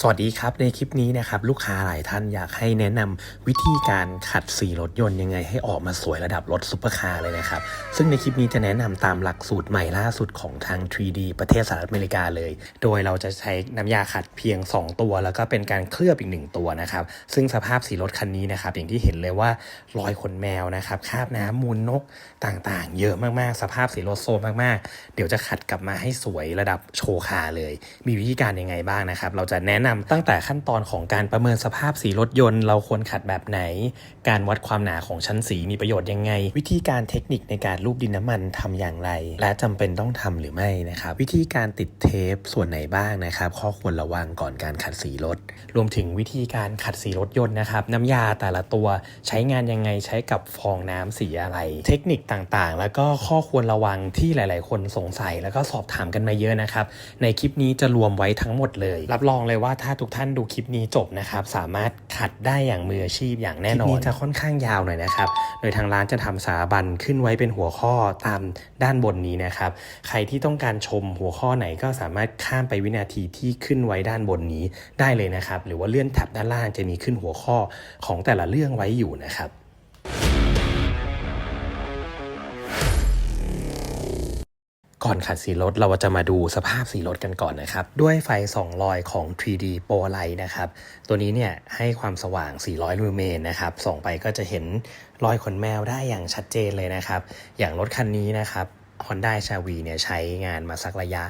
สวัสดีครับในคลิปนี้นะครับลูกค้าหลายท่านอยากให้แนะนำวิธีการขัดสีรถยนต์ยังไงให้ออกมาสวยระดับรถซุปเปอร์คาร์เลยนะครับ ซึ่งในคลิปนี้จะแนะนำตามหลักสูตรใหม่ล่าสุดของทาง 3D ประเทศสหรัฐอเมริกาเลย โดยเราจะใช้น้ำยาขัดเพียง 2 ตัว แล้วก็เป็นการเคลือบอีก 1 ตัวนะครับ ซึ่งสภาพสีรถคันนี้นะครับอย่างที่เห็นเลยว่ารอยขนแมวนะครับคราบน้ำมูลนกต่างๆ เยอะมากๆ สภาพสีรถโซมมากๆ เดี๋ยวจะขัดกลับมาให้สวยระดับโชว์คาร์เลย มีวิธีการยังไงบ้างนะครับเราจะแนะนำตั้งแต่ขั้นตอนของการประเมินสภาพสีรถยนต์ เราควรขัดแบบไหน การวัดความหนาของชั้นสีมีประโยชน์ยังไง วิธีการเทคนิคในการรูปดินน้ำมันทำอย่างไร และจำเป็นต้องทำหรือไม่นะครับวิธีการติดเทปส่วนไหนบ้างนะครับ ข้อควรระวังก่อนการขัดสีรถ รวมถึงวิธีการขัดสีรถยนต์นะครับน้ำยาแต่ละตัวใช้งานยังไงใช้กับฟองน้ำสีอะไร เทคนิคต่างๆ แล้วก็ข้อควรระวังที่หลาย ๆ คนสงสัยแล้วก็สอบถามกันมาเยอะนะครับในคลิปนี้จะรวมไว้ทั้งหมดเลย รับรองเลยว่าถ้าทุกท่านดูคลิปนี้จบนะครับ สามารถขัดได้อย่างมืออาชีพอย่างแน่นอนคลิปนี้จะค่อนข้างยาวหน่อยนะครับ โดยทางร้านจะทำสาบันขึ้นไว้เป็นหัวข้อตามด้านบนนี้นะครับ ใครที่ต้องการชมหัวข้อไหนก็สามารถข้ามไปวินาทีที่ขึ้นไว้ด้านบนนี้ได้เลยนะครับ หรือว่าเลื่อนแท็บด้านล่างจะมีขึ้นหัวข้อของแต่ละเรื่องไว้อยู่นะครับ ก่อนขัดสีรถเราจะมาดูสภาพสีรถกันก่อนนะครับ ด้วยไฟ2ลอยของ 3D Pro Light นะครับ ตัวนี้เนี่ยให้ความสว่าง 400 ลูเมนนะครับ ส่องไปก็จะเห็นรอยขนแมวได้อย่างชัดเจนเลยนะครับ อย่างรถคันนี้นะครับ Honda h a v i เนี่ยใช้งานมาสักระยะ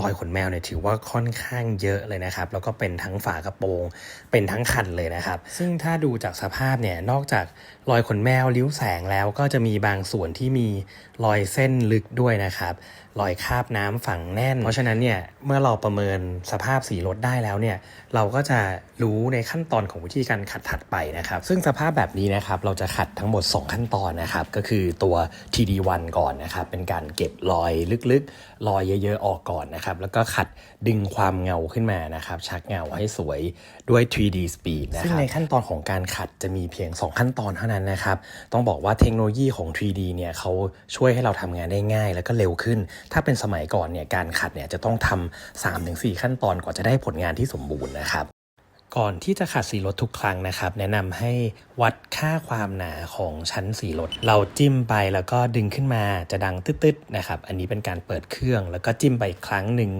รอยขนแมวเนี่ยถือว่าค่อนข้างเยอะเลยนะครับ แล้วก็เป็นทั้งฝากระโปรง เป็นทั้งคันเลยนะครับ ซึ่งถ้าดูจากสภาพเนี่ยนอกจากรอยขนแมวริ้วแสงแล้วก็จะมีบางส่วนที่มีรอยเส้นลึกด้วยนะครับ รอยคราบน้ำฝังแน่น เพราะฉะนั้นเนี่ยเมื่อเราประเมินสภาพสีรถได้แล้วเนี่ยเราก็จะรู้ในขั้นตอนของวิธีการขัดถัดไปนะครับ ซึ่งสภาพแบบนี้นะครับเราจะขัดทั้งหมด 2 ขั้นตอนนะครับ ก็คือตัว TD1 ก่อนนะครับ เป็นการเก็บรอยลึกๆ รอยเยอะๆ ออกก่อนนะครับ แล้วก็ขัดดึงความเงาขึ้นมานะครับ ชักเงาให้สวยด้วย 3D Speed นะครับซึ่งในขั้นตอนของการขัดจะมีเพียง 2 ขั้นตอนเท่านั้นนะครับ ต้องบอกว่าเทคโนโลยีของ 3D เนี่ยเขาช่วยให้เราทำงานได้ง่าย แล้วก็เร็วขึ้นถ้าเป็นสมัยก่อนเนี่ยการขัดเนี่ยจะต้องทำ3-4 ขั้นตอนกว่าจะได้ผลงานที่สมบูรณ์นะครับก่อนที่จะขัดสีรถทุกครั้งนะครับ แนะนำให้วัดค่าความหนาของชั้นสีรถเราจิ้มไปแล้วก็ดึงขึ้นมาจะดังตึ๊ดๆนะครับ อันนี้เป็นการเปิดเครื่อง แล้วก็จิ้มไปอีกครั้งหนึ่ง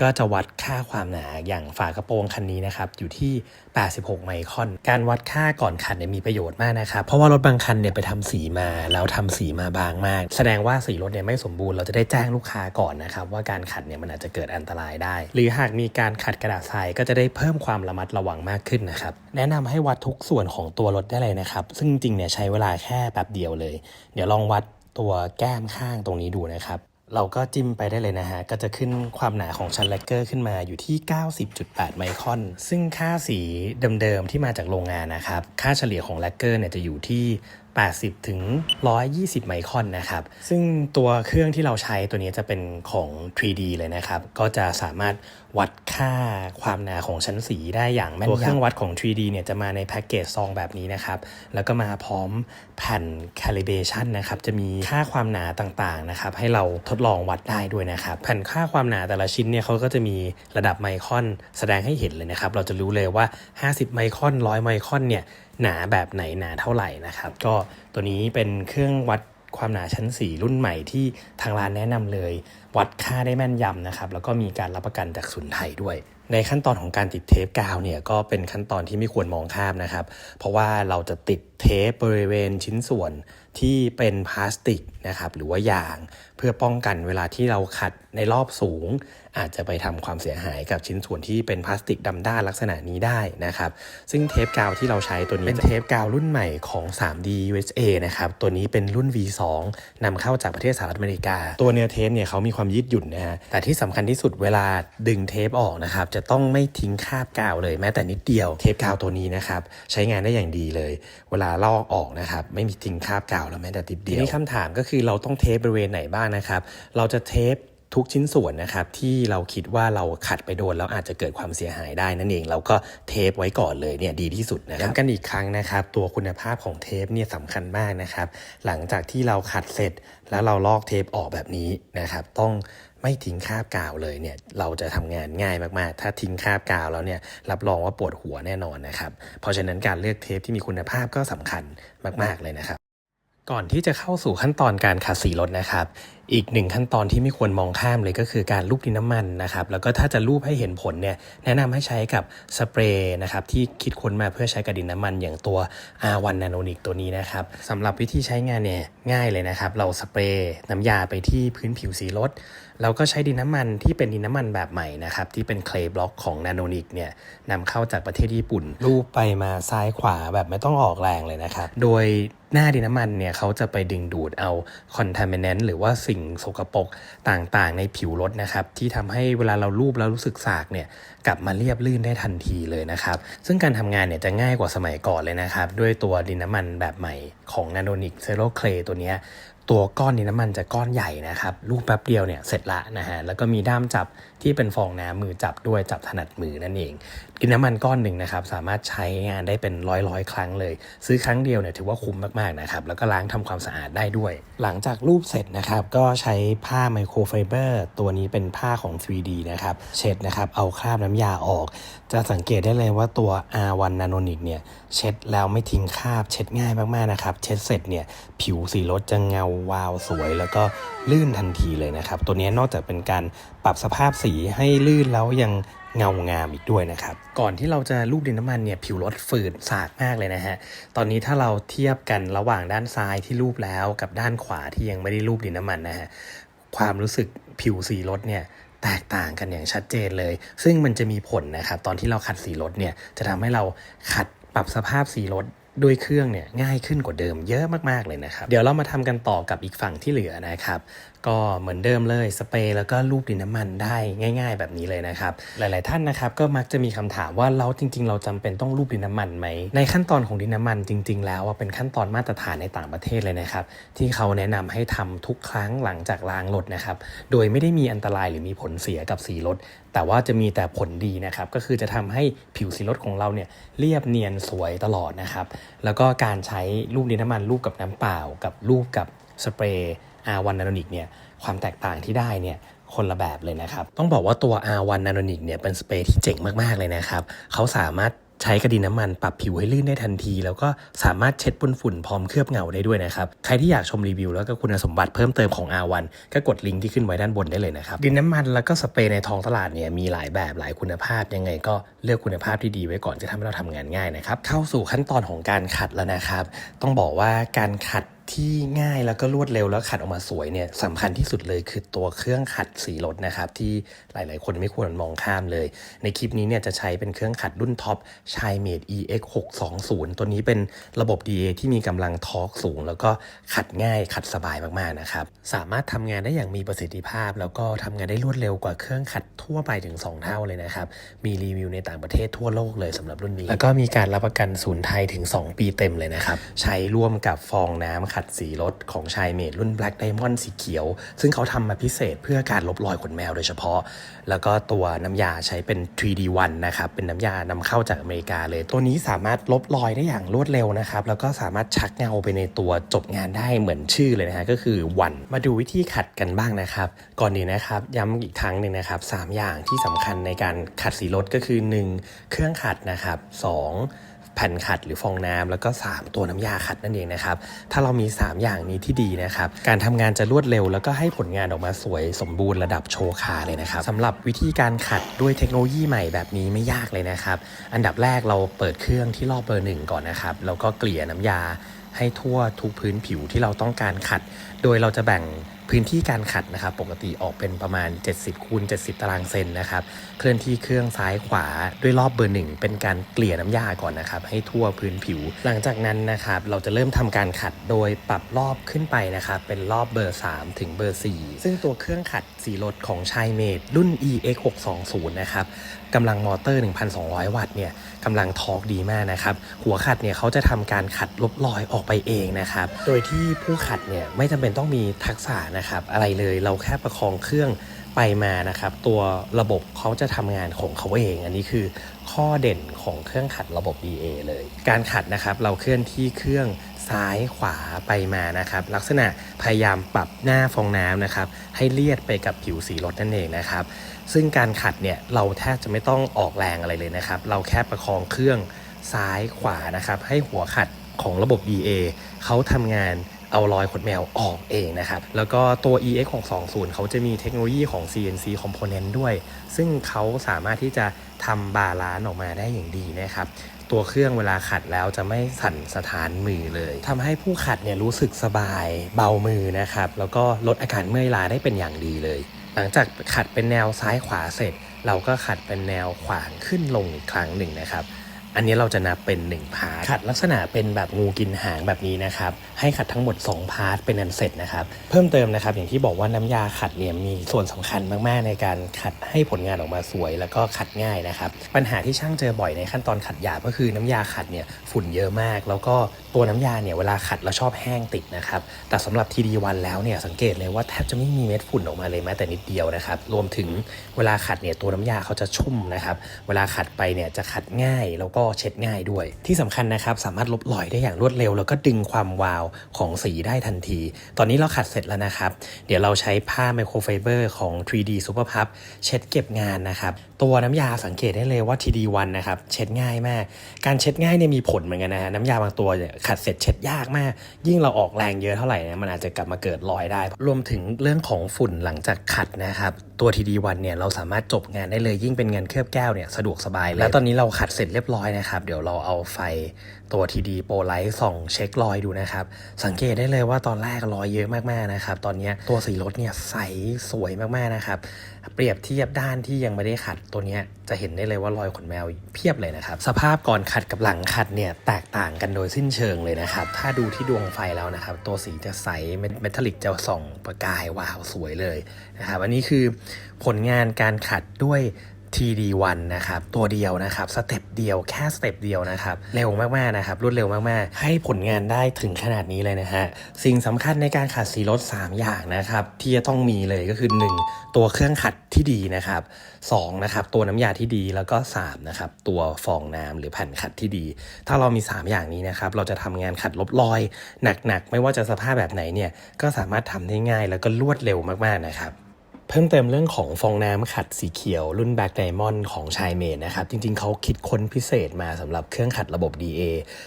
ก็จะวัดค่าความหนาอย่างฝากระโปรงคันนี้นะครับ อยู่ที่ 86 ไมครอน การวัดค่าก่อนขัดเนี่ยมีประโยชน์มากนะครับ เพราะว่ารถบางคันเนี่ยไปทำสีมา แล้วทำสีมาบางมาก แสดงว่าสีรถเนี่ยไม่สมบูรณ์ เราจะได้แจ้งลูกค้าก่อนนะครับ ว่าการขัดเนี่ยมันอาจจะเกิดอันตรายได้ หรือหากมีการขัดกระดาษทรายก็จะได้เพิ่มความระมัดระวังมากขึ้นนะครับ แนะนำให้วัดทุกส่วนของตัวรถได้เลยนะครับ ซึ่งจริงเนี่ยใช้เวลาแค่แป๊บเดียวเลย เดี๋ยวลองวัดตัวแก้มข้างตรงนี้ดูนะครับ เราก็จิ้มไปได้เลยนะฮะ ก็จะขึ้นความหนาของชั้นแลกเกอร์ขึ้นมาอยู่ที่ 90.8 ไมครอน ซึ่งค่าสีเดิมๆที่มาจากโรงงานนะครับ ค่าเฉลี่ยของแลกเกอร์เนี่ยจะอยู่ที่80 ถึง 120 ไมครอนนะครับ ซึ่งตัวเครื่องที่เราใช้ตัวนี้จะเป็นของ 3D เลยนะครับ ก็จะสามารถ วัดค่าความหนาของชั้นสีได้อย่างแม่นยำตัวเครื่องวัดของ 3D เนี่ยจะมาในแพ็กเกจซองแบบนี้นะครับ แล้วก็มาพร้อมแผ่น calibration นะครับ จะมีค่าความหนาต่างๆนะครับ ให้เราทดลองวัดได้ด้วยนะครับ แผ่นค่าความหนาแต่ละชิ้นเนี่ยเขาก็จะมีระดับไมครอนแสดงให้เห็นเลยนะครับ เราจะรู้เลยว่า 50 ไมครอน 100 ไมครอนเนี่ยหนาแบบไหนหนาเท่าไหร่นะครับ ก็ตัวนี้เป็นเครื่องวัด ความหนาชั้นสีรุ่นใหม่ที่ทางร้านแนะนำเลย วัดค่าได้แม่นยำนะครับ แล้วก็มีการรับประกันจากศูนย์ไทยด้วย ในขั้นตอนของการติดเทปกาวเนี่ยก็เป็นขั้นตอนที่ไม่ควรมองข้ามนะครับ เพราะว่าเราจะติดเทปบริเวณชิ้นส่วนที่เป็นพลาสติกนะครับหรือว่ายางเพื่อป้องกันเวลาที่เราขัดในรอบสูง อาจจะไปทำความเสียหายกับชิ้นส่วนที่เป็นพลาสติกดำด้านลักษณะนี้ได้นะครับ ซึ่งเทปกาวที่เราใช้ตัวนี้เป็นเทปกาวรุ่นใหม่ของ 3D USA นะครับตัวนี้เป็นรุ่น V2 นำเข้าจากประเทศสหรัฐอเมริกา ตัวเนื้อเทปเนี่ยเขามีความยืดหยุ่นนะฮะแต่ที่สำคัญที่สุดเวลาดึงเทปออกนะครับจะต้องไม่ทิ้งคราบกาวเลยแม้แต่นิดเดียวเทปกาวตัวนี้นะครับใช้งานได้อย่างดีเลย เวลาลอกออกนะครับไม่มีทิ้งคราบกาวแล้วแม้แต่นิดเดียวทีนี้คำถามก็คือเราต้องเทปบริเวณไหนบ้างนะครับ เราจะเทปทุกชิ้นส่วนนะครับที่เราคิดว่าเราขัดไปโดนแล้วอาจจะเกิดความเสียหายได้นั่นเอง เราก็เทปไว้ก่อนเลยเนี่ยดีที่สุดนะครับย้ำกันอีกครั้งนะครับ ตัวคุณภาพของเทปเนี่ยสำคัญมากนะครับ หลังจากที่เราขัดเสร็จ แล้วเราลอกเทปออกแบบนี้นะครับ ต้องไม่ทิ้งคราบกาวเลยเนี่ยเราจะทำงานง่ายมากๆ ถ้าทิ้งคราบกาวแล้วเนี่ยรับรองว่าปวดหัวแน่นอนนะครับ เพราะฉะนั้นการเลือกเทปที่มีคุณภาพก็สำคัญมาก ๆเลยนะครับ ก่อนที่จะเข้าสู่ขั้นตอนการขัดสีรถนะครับ อีกหนึ่งขั้นตอนที่ไม่ควรมองข้ามเลยก็คือการลูบดินน้ำมันนะครับ แล้วก็ถ้าจะลูบให้เห็นผลเนี่ยแนะนำให้ใช้กับสเปรย์นะครับที่คิดค้นมาเพื่อใช้กับดินน้ำมันอย่างตัว R1 Nanonic ตัวนี้นะครับสำหรับวิธีใช้งานเนี่ยง่ายเลยนะครับ เราสเปรย์น้ำยาไปที่พื้นผิวสีรถ เราก็ใช้ดินน้ำมันที่เป็นดินน้ำมันแบบใหม่นะครับ ที่เป็นเคลบล็อกของ Nanonic เนี่ยนำเข้าจากประเทศญี่ปุ่นลูบไปมาซ้ายขวาแบบไม่ต้องออกแรงเลยนะครับ โดยหน้าดินน้ำมันเนี่ยเขาจะไปดึงดูดเอาคอน t a m i n a n t หรือว่าสิ่งสกปรกต่างๆ ในผิวรถนะครับ ที่ทำให้เวลาเราลูบแล้วรู้สึกสากเนี่ยกลับมาเรียบลื่นได้ทันทีเลยนะครับ ซึ่งการทำงานเนี่ยจะง่ายกว่าสมัยก่อนเลยนะครับ ด้วยตัวดินน้ำมันแบบใหม่ของ Nanonic Zero Clay ตัวเนี้ยตัวัวก้อนนี้น้ำมันจะก้อนใหญ่นะครับ ลูกแป๊บเดียวเนี่ยเสร็จละนะฮะแล้วก็มีด้ามจับที่เป็นฟองน้ำมือจับด้วยจับถนัดมือนั่นเอง ดินน้ำมันก้อนหนึ่งนะครับสามารถใช้งานได้เป็นร้อยร้อยๆครั้งเลย ซื้อครั้งเดียวเนี่ยถือว่าคุ้มมากๆนะครับแล้วก็ล้างทำความสะอาดได้ด้วย หลังจากรูปเสร็จนะครับก็ใช้ผ้าไมโครไฟเบอร์ตัวนี้เป็นผ้าของ 3D นะครับเช็ดนะครับเอาคราบน้ำยาออก จะสังเกตได้เลยว่าตัว R1 Nanonic เนี่ยเช็ดแล้วไม่ทิ้งคราบเช็ดง่ายมากๆนะครับเช็ดเสร็จเนี่ยผิวสีรถจะเงาวาวสวย แล้วก็ลื่นทันทีเลยนะครับตัวนี้นอกจากเป็นการปรับสภาพสีให้ลื่นแล้วยัง เงางามอีกด้วยนะครับ ก่อนที่เราจะลูบดินน้ำมันเนี่ยผิวรถฝืดสากมากเลยนะฮะ ตอนนี้ถ้าเราเทียบกันระหว่างด้านซ้ายที่ลูบแล้วกับด้านขวาที่ยังไม่ได้ลูบดินน้ำมันนะฮะ ความรู้สึกผิวสีรถเนี่ยแตกต่างกันอย่างชัดเจนเลย ซึ่งมันจะมีผลนะครับ ตอนที่เราขัดสีรถเนี่ยจะทำให้เราขัดปรับสภาพสีรถด้วยเครื่องเนี่ยง่ายขึ้นกว่าเดิมเยอะมากๆเลยนะครับ เดี๋ยวเรามาทำกันต่อกับอีกฝั่งที่เหลือนะครับ ก็เหมือนเดิมเลยสเปรย์แล้วก็ลูบดินน้ำมันได้ง่าย ๆ แบบนี้เลยนะครับ หลาย ๆ ท่านนะครับก็มักจะมีคำถามว่าเราจริง ๆ เราจำเป็นต้องลูบดินน้ำมันไหม ในขั้นตอนของดินน้ำมันจริง ๆ แล้วเป็นขั้นตอนมาตรฐานในต่างประเทศเลยนะครับที่เขาแนะนำให้ทำทุกครั้งหลังจากล้างรถนะครับโดยไม่ได้มีอันตรายหรือมีผลเสียกับสีรถแต่ว่าจะมีแต่ผลดีนะครับก็คือจะทำให้ผิวสีรถของเราเนี่ยเรียบเนียนสวยตลอดนะครับแล้วก็การใช้ลูบดินน้ำมันลูบกับน้ำเปล่ากับลูบกับสเปรย์ R1 Nanonic เนี่ยความแตกต่างที่ได้เนี่ยคนละแบบเลยนะครับ ต้องบอกว่าตัว R1 Nanonic เนี่ยเป็นสเปรย์ที่เจ๋งมากๆเลยนะครับเขาสามารถใช้กระดินน้ำมันปรับผิวให้ลื่นได้ทันที แล้วก็สามารถเช็ดปนฝุ่นพร้อมเคลือบเงาได้ด้วยนะครับ ใครที่อยากชมรีวิวแล้วก็คุณสมบัติเพิ่มเติมของ R1 ก็กดลิงก์ที่ขึ้นไว้ด้านบนได้เลยนะครับ ดินน้ำมันแล้วก็สเปรย์ในท้องตลาดเนี่ยมีหลายแบบหลายคุณภาพยังไงก็เลือกคุณภาพที่ดีไว้ก่อนจะทำให้เราทำงานง่ายนะครับเข้าสู่ขั้นตอนของการขัดแล้วนะครับ ต้องบอกว่าการขัด ที่ง่ายแล้วก็รวดเร็วแล้วขัดออกมาสวยเนี่ยสำคัญที่สุดเลยคือตัวเครื่องขัดสีรถนะครับที่หลาย ๆ คนไม่ควรมองข้ามเลย ในคลิปนี้เนี่ยจะใช้เป็นเครื่องขัดรุ่นท็อปชายเมด EX 620ตัวนี้เป็นระบบ DA ที่มีกำลังทอร์กสูง แล้วก็ขัดง่ายขัดสบายมาก ๆ นะครับ สามารถทำงานได้อย่างมีประสิทธิภาพ แล้วก็ทำงานได้รวดเร็วกว่าเครื่องขัดทั่วไปถึง 2 เท่าเลยนะครับมีรีวิวในต่างประเทศทั่วโลกเลยสำหรับรุ่นนี้ แล้วก็มีการรับประกันศูนย์ไทยถึง 2 ปีเต็มเลยนะครับใช้ร่วมกับฟองน้ำขัดสีรถของชายเมดรุ่น Black Diamond สีเขียว ซึ่งเขาทำมาพิเศษเพื่อการลบรอยขนแมวโดยเฉพาะ แล้วก็ตัวน้ำยาใช้เป็น 3D1 นะครับ เป็นน้ำยานำเข้าจากอเมริกาเลย ตัวนี้สามารถลบรอยได้อย่างรวดเร็วนะครับ แล้วก็สามารถชักเงาไปในตัวจบงานได้เหมือนชื่อเลยนะฮะก็คือวันมาดูวิธีขัดกันบ้างนะครับ ก่อนอื่นนะครับย้ำอีกครั้งหนึ่งนะครับสามอย่างที่สำคัญในการขัดสีรถก็คือ 1 เครื่องขัดนะครับสอง แผ่นขัดหรือฟองน้ำแล้วก็ 3 ตัวน้ำยาขัดนั่นเองนะครับ ถ้าเรามี 3 อย่างนี้ที่ดีนะครับ การทำงานจะรวดเร็ว แล้วก็ให้ผลงานออกมาสวยสมบูรณ์ระดับโชว์คาเลยนะครับสำหรับวิธีการขัดด้วยเทคโนโลยีใหม่แบบนี้ไม่ยากเลยนะครับ อันดับแรกเราเปิดเครื่องที่รอบเบอร์หนึ่งก่อนนะครับ แล้วก็เกลี่ยน้ำยา ให้ทั่วทุกพื้นผิวที่เราต้องการขัด โดยเราจะแบ่งพื้นที่การขัดนะครับปกติออกเป็นประมาณ 70คูณ70 ตารางเซนนะครับเคลื่อนที่เครื่องซ้ายขวาด้วยรอบเบอร์หนึ่งเป็นการเกลี่ยน้ำยาก่อนนะครับให้ทั่วพื้นผิว หลังจากนั้นนะครับเราจะเริ่มทำการขัดโดยปรับรอบขึ้นไปนะครับเป็นรอบเบอร์ 3 ถึงเบอร์ 4 ซึ่งตัวเครื่องขัด สีรถของชายเมดรุ่น EX 620นะครับกำลังมอเตอร์ 1,200 วัตต์เนี่ยกำลังทอร์กดีมากนะครับ หัวขัดเนี่ยเขาจะทำการขัดลบรอยออกไปเองนะครับ โดยที่ผู้ขัดเนี่ยไม่จำเป็นต้องมีทักษะนะครับอะไรเลยเราแค่ประคองเครื่องไปมานะครับ ตัวระบบเขาจะทำงานของเขาเอง อันนี้คือข้อเด่นของเครื่องขัดระบบ DA เลย การขัดนะครับเราเคลื่อนที่เครื่อง ซ้ายขวาไปมานะครับ ลักษณะพยายามปรับหน้าฟองน้ำนะครับ ให้เลียดไปกับผิวสีรถนั่นเองนะครับ ซึ่งการขัดเนี่ยเราแทบจะไม่ต้องออกแรงอะไรเลยนะครับ เราแค่ประคองเครื่องซ้ายขวานะครับ ให้หัวขัดของระบบ DA เขาทำงานเอารอยขนแมวออกเองนะครับ แล้วก็ตัว EX 620เขาจะมีเทคโนโลยีของ CNC Component ด้วย ซึ่งเขาสามารถที่จะทำบาลานออกมาได้อย่างดีนะครับ ตัวเครื่องเวลาขัดแล้วจะไม่สั่นสถานมือเลยทำให้ผู้ขัดเนี่ยรู้สึกสบายเบามือนะครับ แล้วก็ลดอาการเมื่อยล้าได้เป็นอย่างดีเลย หลังจากขัดเป็นแนวซ้ายขวาเสร็จ เราก็ขัดเป็นแนวขวางขึ้นลงอีกครั้งหนึ่งนะครับ อันนี้เราจะนับเป็น1พาร์ทขัดลักษณะเป็นแบบงูกินหางแบบนี้นะครับให้ขัดทั้งหมด 2 พาร์ทเป็นอันเสร็จนะครับเพิ่มเติมนะครับอย่างที่บอกว่าน้ำยาขัดเนี่ยมีส่วนสำคัญมากๆ ในการขัดให้ผลงานออกมาสวย แล้วก็ขัดง่ายนะครับปัญหาที่ช่างเจอบ่อยในขั้นตอนขัดหยาบก็คือน้ำยาขัดเนี่ยฝุ่นเยอะมาก แล้วก็ ตัวน้ำยาเนี่ยเวลาขัดเราชอบแห้งติดนะครับ แต่สำหรับ TD1 แล้วเนี่ยสังเกตเลยว่าแทบจะไม่มีเม็ดฝุ่นออกมาเลยแม้แต่นิดเดียวนะครับ รวมถึงเวลาขัดเนี่ยตัวน้ำยาเขาจะชุ่มนะครับ เวลาขัดไปเนี่ยจะขัดง่ายแล้วก็เช็ดง่ายด้วย ที่สำคัญนะครับสามารถลบรอยได้อย่างรวดเร็ว แล้วก็ดึงความวาวของสีได้ทันที ตอนนี้เราขัดเสร็จแล้วนะครับ เดี๋ยวเราใช้ผ้าไมโครไฟเบอร์ของ 3D Super Puff เช็ดเก็บงานนะครับ ตัวน้ำยาสังเกตได้เลยว่า TD1 นะครับเช็ดง่ายมาก การเช็ดง่ายเนี่ยมีผลเหมือนกันนะฮะน้ำยาบางตัวขัดเสร็จเช็ดยากมาก ยิ่งเราออกแรงเยอะเท่าไหร่นะมันอาจจะกลับมาเกิดรอยได้ รวมถึงเรื่องของฝุ่นหลังจากขัดนะครับตัว TD1 เนี่ยเราสามารถจบงานได้เลยยิ่งเป็นงานเคลือบแก้วเนี่ยสะดวกสบายเลยแล้วตอนนี้เราขัดเสร็จเรียบร้อยนะครับเดี๋ยวเราเอาไฟ ตัว TD Pro Light ส่องเช็ครอยดูนะครับ สังเกตได้เลยว่าตอนแรกรอยเยอะมากๆนะครับ ตอนนี้ตัวสีรถเนี่ยใสสวยมากๆนะครับ เปรียบเทียบด้านที่ยังไม่ได้ขัดตัวนี้จะเห็นได้เลยว่ารอยขนแมวเพียบเลยนะครับ สภาพก่อนขัดกับหลังขัดเนี่ยแตกต่างกันโดยสิ้นเชิงเลยนะครับ ถ้าดูที่ดวงไฟแล้วนะครับ ตัวสีจะใสเมทัลลิกจะส่องประกายวาวสวยเลยนะครับ อันนี้คือผลงานการขัดด้วย TD1 นะครับตัวเดียวนะครับสเต็ปเดียวแค่สเต็ปเดียวนะครับเร็วมากๆนะครับรวดเร็วมากๆ ให้ผลงานได้ถึงขนาดนี้เลยนะฮะสิ่งสำคัญในการขัดสีรถ 3 อย่างนะครับที่จะต้องมีเลยก็คือ 1 ตัวเครื่องขัดที่ดีนะครับ2นะครับตัวน้ำยาที่ดีแล้วก็3นะครับตัวฟองน้ำหรือแผ่นขัดที่ดี ถ้าเรามี 3 อย่างนี้นะครับเราจะทำงานขัดลบรอยหนักๆ ไม่ว่าจะสภาพแบบไหนเนี่ยก็สามารถทำได้ง่ายแล้วก็รวดเร็วมากๆนะครับ เพิ่มเติมเรื่องของฟองน้ำขัดสีเขียวรุ่น Black Diamond ของชายเมดนะครับ จริงๆ เขาคิดค้นพิเศษมาสำหรับเครื่องขัดระบบ DA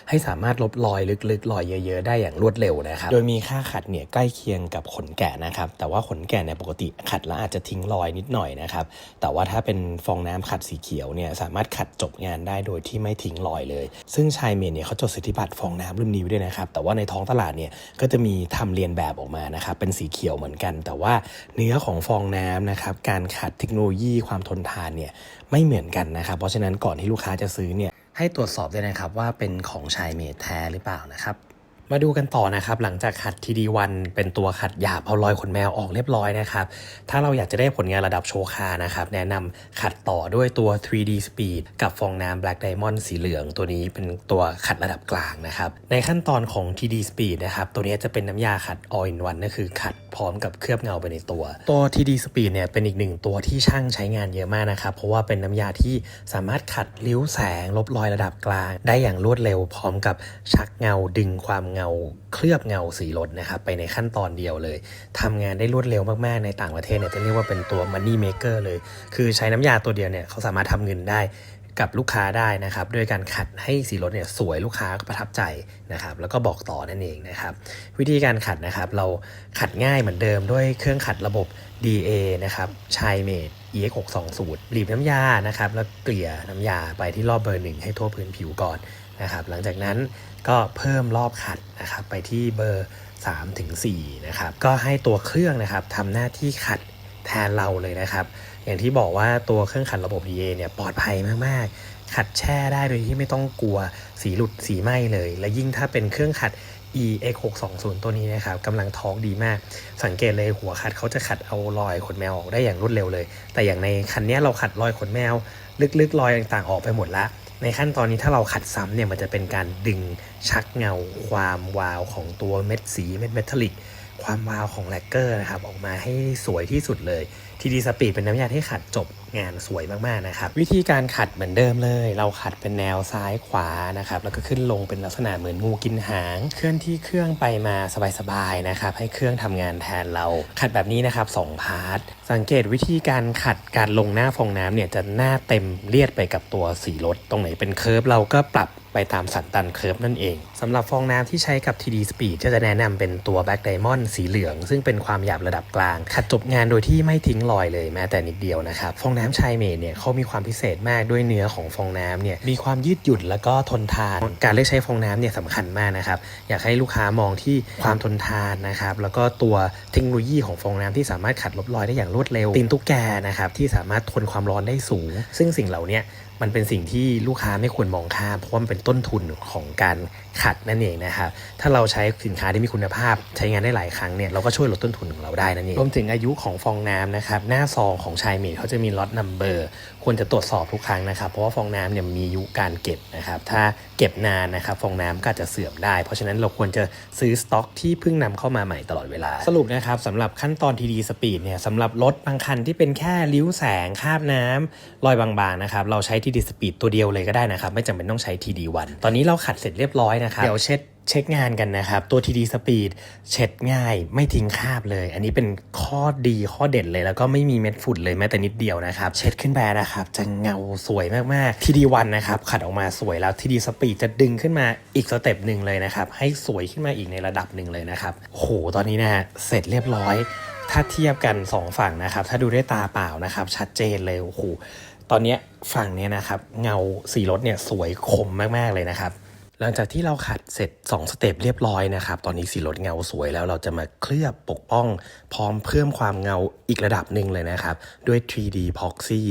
ให้สามารถลบรอยลึกๆ รอยเยอะๆ ได้อย่างรวดเร็วนะครับ โดยมีค่าขัดเนี่ยใกล้เคียงกับขนแกะนะครับ แต่ว่าขนแกะเนี่ยปกติขัดแล้วอาจจะทิ้งรอยนิดหน่อยนะครับ แต่ว่าถ้าเป็นฟองน้ำขัดสีเขียวเนี่ยสามารถขัดจบงานได้โดยที่ไม่ทิ้งรอยเลย ซึ่งชายเมดเนี่ยเขาจดสิทธิบัตรฟองน้ำรุ่นนี้ด้วยนะครับ แต่ว่าในท้องตลาดเนี่ยก็จะมีทำเรียนแบบออกมานะครับเป็นสีเขียวเหมือนกัน แต่ว่าเนื้อของฟองน้ำนะครับ การขัดเทคโนโลยีความทนทานเนี่ยไม่เหมือนกันนะครับ เพราะฉะนั้นก่อนที่ลูกค้าจะซื้อเนี่ยให้ตรวจสอบด้วยนะครับว่าเป็นของชายเมดแท้หรือเปล่านะครับ มาดูกันต่อนะครับ หลังจากขัด TD1 เป็นตัวขัดหยาบเอารอยขนแมวออกเรียบร้อยนะครับ ถ้าเราอยากจะได้ผลงานระดับโชว์คานะครับ แนะนำขัดต่อด้วยตัว 3D Speed กับฟองน้ำ Black Diamond สีเหลืองตัวนี้เป็นตัวขัดระดับกลางนะครับ ในขั้นตอนของ TD Speed นะครับ ตัวนี้จะเป็นน้ำยาขัด all in one ก็คือขัดพร้อมกับเคลือบเงาไปในตัว ตัว TD Speed เนี่ยเป็นอีกหนึ่งตัวที่ช่างใช้งานเยอะมากนะครับ เพราะว่าเป็นน้ำยาที่สามารถขัดริ้วแสง ลบรอยระดับกลาง ได้อย่างรวดเร็วพร้อมกับชักเงาดึงความเงาเคลือบเงาสีรถนะครับไปในขั้นตอนเดียวเลยทำงานได้รวดเร็วมากๆในต่างประเทศเนี่ยจะเรียกว่าเป็นตัว money maker เลย คือใช้น้ำยาตัวเดียวเนี่ยเขาสามารถทำเงินได้กับลูกค้าได้นะครับด้วยการขัดให้สีรถเนี่ยสวยลูกค้าก็ประทับใจนะครับแล้วก็บอกต่อนั่นเองนะครับวิธีการขัดนะครับเราขัดง่ายเหมือนเดิมด้วยเครื่องขัดระบบ DA นะครับชายเมด EX 620 บีบน้ำยานะครับแล้วเกลี่ยน้ำยาไปที่รอบเบอร์หนึ่งให้ทั่วพื้นผิวก่อนนะครับหลังจากนั้นก็เพิ่มรอบขัดนะครับไปที่เบอร์3ถึง4นะครับก็ให้ตัวเครื่องนะครับทำหน้าที่ขัดแทนเราเลยนะครับ อย่างที่บอกว่าตัวเครื่องขัดระบบ DA เนี่ยปลอดภัยมาก ๆ ขัดแช่ได้โดยที่ไม่ต้องกลัวสีหลุดสีไหม้เลย และยิ่งถ้าเป็นเครื่องขัด EX 620 ตัวนี้นะครับกำลังท้องดีมาก สังเกตเลยหัวขัดเขาจะขัดเอารอยขนแมวออกได้อย่างรวดเร็วเลย แต่อย่างในคันนี้เราขัดรอยขนแมว ลึกๆรอยต่างๆออกไปหมดละในขั้นตอนนี้ถ้าเราขัดซ้ำเนี่ยมันจะเป็นการดึงชักเงา ความวาวของตัวเม็ดสีเม็ดเมทัลลิก ความวาวของแลกเกอร์นะครับออกมาให้สวยที่สุดเลยทีดีสปีดเป็นน้ำยาที่ขัดจบ งานสวยมากๆนะครับ วิธีการขัดเหมือนเดิมเลย เราขัดเป็นแนวซ้ายขวานะครับแล้วก็ขึ้นลงเป็นลักษณะเหมือนงูกินหาง เคลื่อนที่เครื่องไปมาสบายๆนะครับให้เครื่องทำงานแทนเรา ขัดแบบนี้นะครับสองพาร์ทสังเกตวิธีการขัดการลงหน้าฟองน้ำเนี่ยจะหน้าเต็มเลียดไปกับตัวสีรถ ตรงไหนเป็นเคิร์ฟเราก็ปรับไปตามสันตันเคิร์ฟนั่นเองสำหรับฟองน้ำที่ใช้กับ TD Speed ก็จะแนะนำเป็นตัว Black Diamond สีเหลือง ซึ่งเป็นความหยาบระดับกลาง ขัดจบงานโดยที่ไม่ทิ้งรอยเลยแม้แต่นิดเดียวนะครับฟองน้ำชายเมดเนี่ยเขามีความพิเศษมากด้วยเนื้อของฟองน้ำเนี่ยมีความยืดหยุ่นแล้วก็ทนทาน การเลือกใช้ฟองน้ำเนี่ยสำคัญมากนะครับอยากให้ลูกค้ามองที่ความทนทานนะครับแล้วก็ตัวเทคโนโลยีของฟองน้ำที่สามารถขัดลบรอยได้อย่างรวดเร็วตีนตุ๊กแกนะครับที่สามารถทนความร้อนได้สูง ซึ่งสิ่งเหล่านี้มันเป็นสิ่งที่ลูกค้าไม่ควรมองข้ามเพราะว่ามันเป็นต้นทุนของการขัดนั่นเองนะครับถ้าเราใช้สินค้าที่มีคุณภาพ ใช้งานได้หลายครั้งเนี่ยเราก็ช่วยลดต้นทุนของเราได้นั่นเองรวมถึงอายุของฟองน้ำนะครับหน้าซองของชายเมดเขาจะมีล็อตนัมเบอร์ควรจะตรวจสอบทุกครั้งนะครับเพราะว่าฟองน้ำเนี่ยมีอายุการเก็บนะครับถ้าเก็บนานนะครับฟองน้ำก็อาจจะเสื่อมได้ เพราะฉะนั้นเราควรจะซื้อสต็อกที่เพิ่งนำเข้ามาใหม่ตลอดเวลา สรุปนะครับสำหรับขั้นตอน TD Speed เนี่ยสำหรับรถบางคันที่เป็นแค่ริ้วแสงคราบน้ำรอยบางๆนะครับเราใช้ TD Speed ตัวเดียวเลยก็ได้นะครับไม่จำเป็นต้องใช้ TD1 ตอนนี้เราขัดเสร็จเรียบร้อยนะครับเดี๋ยวเช็ด เช็คงานกันนะครับ ตัว TD Speed เช็ดง่ายไม่ทิ้งคราบเลย อันนี้เป็นข้อดีข้อเด่นเลยแล้วก็ไม่มีเม็ดฝุ่นเลยแม้แต่นิดเดียวนะครับ เช็ดขึ้นไปนะครับจะเงาสวยมากๆ TD1 นะครับขัดออกมาสวยแล้ว TD Speed จะดึงขึ้นมาอีกสเต็ปหนึ่งเลยนะครับให้สวยขึ้นมาอีกในระดับหนึ่งเลยนะครับโอ้โหตอนนี้นะฮะเสร็จเรียบร้อย ถ้าเทียบกัน 2 ฝั่งนะครับ ถ้าดูด้วยตาเปล่านะครับชัดเจนเลยโอ้โหตอนนี้ฝั่งเนี้ยนะครับเงาสีรถเนี่ยสวยคมมากๆเลยนะครับ หลังจากที่เราขัดเสร็จ 2 สเต็ปเรียบร้อยนะครับ ตอนนี้สีรถเงาสวยแล้วเราจะมาเคลือบปกป้อง พร้อมเพิ่มความเงาอีกระดับหนึ่งเลยนะครับ ด้วย 3D Epoxy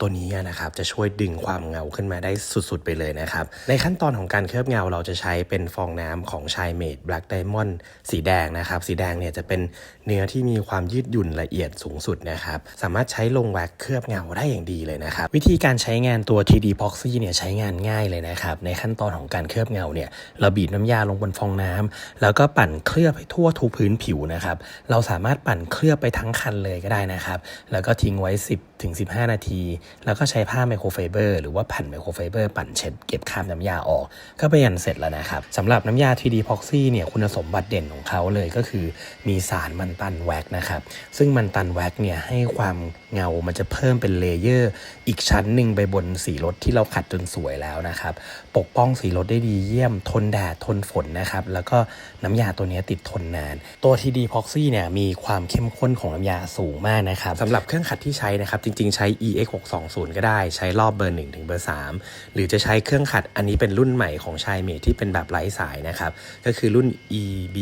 ตัวนี้นะครับจะช่วยดึงความเงาขึ้นมาได้สุดๆไปเลยนะครับ ในขั้นตอนของการเคลือบเงาเราจะใช้เป็นฟองน้ำของชายเมด Black Diamond สีแดงนะครับ สีแดงเนี่ยจะเป็นเนื้อที่มีความยืดหยุ่นละเอียดสูงสุดนะครับ สามารถใช้ลงแว็กเคลือบเงาได้อย่างดีเลยนะครับ วิธีการใช้งานตัว 3D Epoxy เนี่ยใช้งานง่ายเลยนะครับ ในขั้นตอนของการเคลือบเงาเนี่ยเราบีบน้ำยาลงบนฟองน้ำแล้วก็ปั่นเคลือบให้ทั่วทุกพื้นผิวนะครับเราสามารถปั่นเคลือบไปทั้งคันเลยก็ได้นะครับ แล้วก็ทิ้งไว้ 10ถึง 15 นาที แล้วก็ใช้ผ้าไมโครไฟเบอร์หรือว่าแผ่นไมโครไฟเบอร์ปั่นเช็ดเก็บคราบน้ำยาออก ก็ไปยันเสร็จแล้วนะครับสำหรับน้ำยา 3D Epoxy เนี่ยคุณสมบัติเด่นของเขาเลยก็คือมีสารมันตันแว็กนะครับ ซึ่งมันตันแว็กเนี่ยให้ความเงามันจะเพิ่มเป็นเลเยอร์ อีกชั้นหนึ่งไปบนสีรถที่เราขัดจนสวยแล้วนะครับ ปกป้องสีรถได้ดีเยี่ยม ทนแดดทนฝนนะครับแล้วก็น้ำยาตัวนี้ติดทนนาน ตัว TD Epoxy เนี่ยมีความเข้มข้นของน้ำยาสูงมากนะครับสำหรับเครื่องขัดที่ใช้นะครับจริงๆ ใช้ EX 620ก็ได้ ใช้รอบเบอร์ 1 ถึงเบอร์ 3 หรือจะใช้เครื่องขัดอันนี้เป็นรุ่นใหม่ของชายเมทที่เป็นแบบไร้สายนะครับ ก็คือรุ่น EB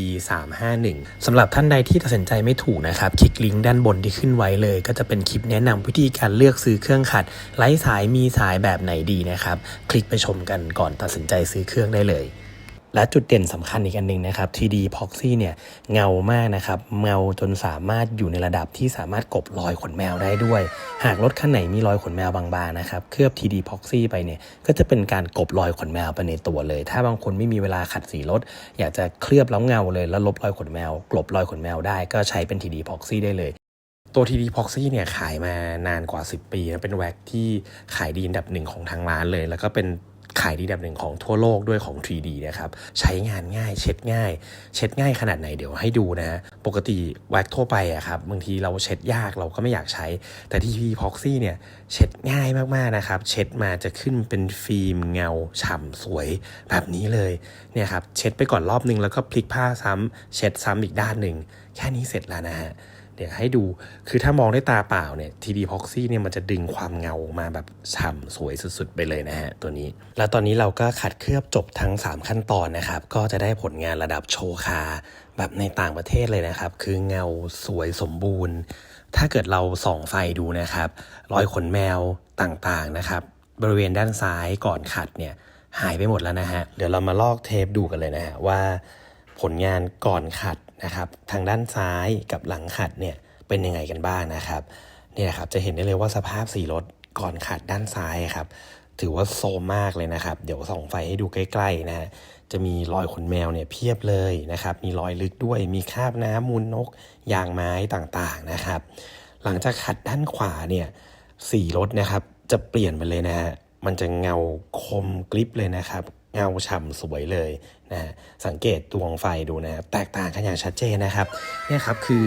351สำหรับท่านใดที่ตัดสินใจไม่ถูกนะครับ คลิกลิงก์ด้านบนที่ขึ้นไว้เลย ก็จะเป็นคลิปแนะนำวิธีการเลือกซื้อเครื่องขัดไร้สายมีสายแบบไหนดีนะครับ คลิกไปชมกันก่อนตัดสินใจซื้อเครื่องได้เลย และจุดเด่นสำคัญอีกอันหนึ่งนะครับ 3D Epoxy เนี่ยเงามากนะครับ เงาจนสามารถอยู่ในระดับที่สามารถกบรอยขนแมวได้ด้วย หากรถคันไหนมีรอยขนแมวบางๆนะครับ เคลือบ 3D Epoxy ไปเนี่ยก็จะเป็นการกบรอยขนแมวไปในตัวเลย ถ้าบางคนไม่มีเวลาขัดสีรถ อยากจะเคลือบแล้วเงาเลย แล้วลบรอยขนแมว กลบรอยขนแมวได้ก็ใช้เป็น 3D Epoxy ได้เลยตัว TD Epoxy เนี่ยขายมานานกว่า 10 ปีนะเป็นแว็กที่ขายดีอันดับหนึ่งของทางร้านเลย แล้วก็เป็น ขายดีดับหนึ่งของทั่วโลกด้วยของ 3D นะครับ ใช้งานง่ายเช็ดง่าย เช็ดง่ายขนาดไหนเดี๋ยวให้ดูนะ ปกติแว็กทั่วไปอะครับบางทีเราเช็ดยากเราก็ไม่อยากใช้ แต่ TD Epoxy เนี่ยเช็ดง่ายมากๆนะครับ เช็ดมาจะขึ้นเป็นฟิล์มเงาฉ่ำสวยแบบนี้เลยเนี่ยครับเช็ดไปก่อนรอบนึงแล้วก็พลิกผ้าซ้ำเช็ดซ้ำอีกด้านหนึ่งแค่นี้เสร็จแล้วนะฮะ เดี๋ยให้ดูคือถ้ามองด้วยตาเปล่าเนี่ย TD Epoxy เนี่ยมันจะดึงความเงาออกมาแบบฉ่ำสวยสุดๆ ไปเลยนะฮะตัวนี้ แล้วตอนนี้เราก็ขัดเคลือบจบทั้ง 3 ขั้นตอนนะครับ ก็จะได้ผลงานระดับโชว์คาแบบในต่างประเทศเลยนะครับ คือเงาสวยสมบูรณ์ ถ้าเกิดเราส่องไฟดูนะครับ รอยขนแมวต่างๆนะครับ บริเวณด้านซ้ายก่อนขัดเนี่ยหายไปหมดแล้วนะฮะ เดี๋ยวเรามาลอกเทปดูกันเลยนะฮะว่าผลงานก่อนขัด นะครับทางด้านซ้ายกับหลังขัดเนี่ยเป็นยังไงกันบ้างนะครับนี่นะครับจะเห็นได้เลยว่าสภาพสีรถก่อนขัดด้านซ้ายครับถือว่าโซมมากเลยนะครับ เดี๋ยวส่องไฟให้ดูใกล้ๆนะฮะจะมีรอยขนแมวเนี่ยเพียบเลยนะครับ มีรอยลึกด้วย มีคราบน้ำมูลนก ยางไม้ต่างๆนะครับ หลังจากขัดด้านขวาเนี่ย สีรถนะครับ จะเปลี่ยนไปเลยนะฮะ มันจะเงาคมกริบเลยนะครับ เงาฉ่ำสวยเลยนะฮะสังเกตดวงไฟดูนะครับแตกต่างกันอย่างชัดเจนนะครับเนี่ยครับคือ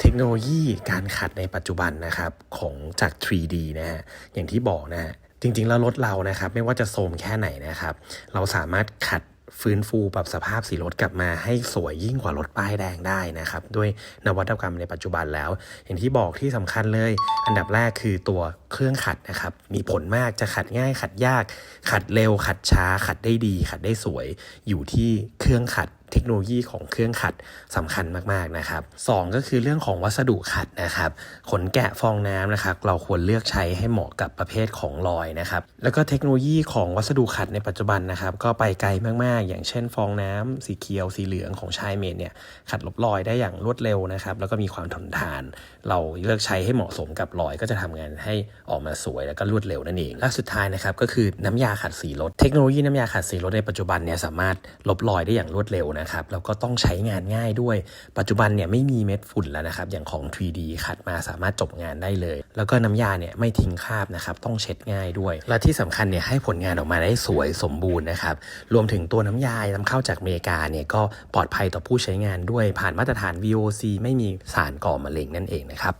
เทคโนโลยีการขัดในปัจจุบันนะครับของจาก 3D นะฮะอย่างที่บอกนะฮะจริงๆ แล้วรถเรานะครับ ไม่ว่าจะโทมแค่ไหนนะครับ เราสามารถขัดฟื้นฟูปรับสภาพสีรถกลับมาให้สวยยิ่งกว่ารถป้ายแดงได้นะครับ ด้วยนวัตกรรมในปัจจุบันแล้ว อย่างที่บอกที่สำคัญเลย อันดับแรกคือตัว เครื่องขัดนะครับ มีผลมากจะขัดง่ายขัดยาก ขัดเร็ว ขัดช้า ขัดได้ดี ขัดได้สวย อยู่ที่เครื่องขัดเทคโนโลยีของเครื่องขัดสำคัญมากๆนะครับสองก็คือเรื่องของวัสดุขัดนะครับ ขนแกะฟองน้ำนะครับ เราควรเลือกใช้ให้เหมาะกับประเภทของรอยนะครับ แล้วก็เทคโนโลยีของวัสดุขัดในปัจจุบันนะครับ ก็ไปไกลมากๆ อย่างเช่น ฟองน้ำสีเขียว สีเหลืองของชายเมดเนี่ยขัดลบรอยได้อย่างรวดเร็วนะครับ แล้วก็มีความทนทาน เราเลือกใช้ให้เหมาะสมกับรอยก็จะทำงานให้ออกมาสวยแล้วก็รวดเร็วนั่นเองและสุดท้ายนะครับก็คือน้ำยาขัดสีรถเทคโนโลยีน้ำยาขัดสีรถในปัจจุบันเนี่ยสามารถลบรอยได้อย่างรวดเร็วนะครับแล้วก็ต้องใช้งานง่ายด้วย ปัจจุบันเนี่ยไม่มีเม็ดฝุ่นแล้วนะครับอย่างของ 3D ขัดมาสามารถจบงานได้เลย แล้วก็น้ำยาเนี่ยไม่ทิ้งคราบนะครับต้องเช็ดง่ายด้วย และที่สำคัญเนี่ยให้ผลงานออกมาได้สวยสมบูรณ์นะครับรวมถึงตัวน้ำยานำเข้าจากอเมริกาเนี่ยก็ปลอดภัยต่อผู้ใช้งานด้วยผ่านมาตรฐาน VOC ไม่มีสารก่อมะเร็งนั่นเองนะครับ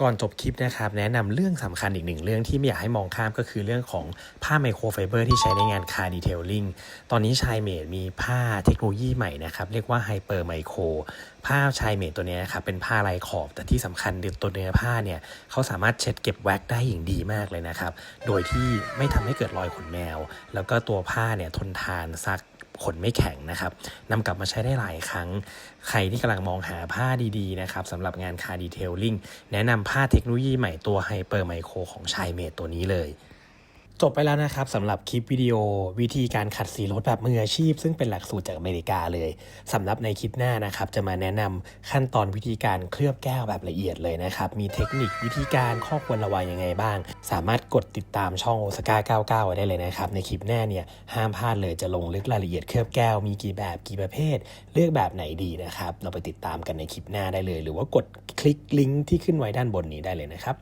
ก่อนจบคลิปนะครับแนะนำเรื่องสำคัญอีกหนึ่งเรื่องที่ไม่อยากให้มองข้ามก็คือเรื่องของผ้าไมโครไฟเบอร์ที่ใช้ในงานคาร์ดีเทลลิงตอนนี้ชายเมดมีผ้าเทคโนโลยีใหม่นะครับเรียกว่าไฮเปอร์ไมโครผ้าชายเมดตัวนี้นะครับเป็นผ้าลายขอบ แต่ที่สำคัญตัวเนื้อผ้าเนี่ยเขาสามารถเช็ดเก็บแว็กได้อย่างดีมากเลยนะครับโดยที่ไม่ทำให้เกิดรอยขนแมว แล้วก็ตัวผ้าเนี่ยทนทานซักขนไม่แข็งนะครับนำกลับมาใช้ได้หลายครั้ง ใครที่กำลังมองหาผ้าดีๆนะครับสำหรับงานคาร์ดีเทลลิงแนะนำผ้าเทคโนโลยีใหม่ตัวไฮเปอร์ไมโครของชายเมดตัวนี้เลย จบไปแล้วนะครับสำหรับคลิปวิดีโอ วิธีการขัดสีรถแบบมืออาชีพ ซึ่งเป็นหลักสูตรจากอเมริกาเลยสำหรับในคลิปหน้านะครับ จะมาแนะนำขั้นตอนวิธีการเคลือบแก้วแบบละเอียดเลยนะครับ มีเทคนิควิธีการข้อควรระวังยังไงบ้าง สามารถกดติดตามช่องโอซาก้า99 ไว้ได้เลยนะครับ ในคลิปหน้าเนี่ยห้ามพลาดเลยจะลงลึกรายละเอียดเคลือบแก้วมีกี่แบบกี่ประเภท เลือกแบบไหนดีนะครับเราไปติดตามกันในคลิปหน้าได้เลย หรือว่ากดคลิกลิงก์ที่ขึ้นไว้ด้านบนนี้ได้เลยนะครับ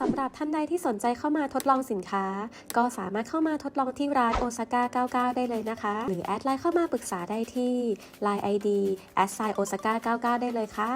สำหรับท่านใดที่สนใจเข้ามาทดลองสินค้า ก็สามารถเข้ามาทดลองที่ร้านโอซาก้า99 ได้เลยนะคะ หรือแอดไลน์เข้ามาปรึกษาได้ที่ Line ID แอดไซโอซาก้า99 ได้เลยค่ะ